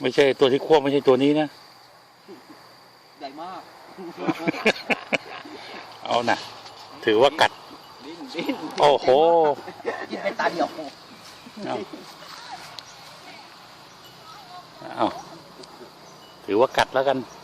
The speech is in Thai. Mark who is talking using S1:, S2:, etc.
S1: ไม่ใช่ตัวที่ควบไม่ใช่ตัวนี้นะ
S2: ใหญ่มาก
S1: เอานะถือว่ากัด
S2: ดิ้นดิ้น
S1: โอ้โห
S2: กินไปตาเดียว
S1: เอาเอาถือว่ากัดแล้วกัน
S2: เ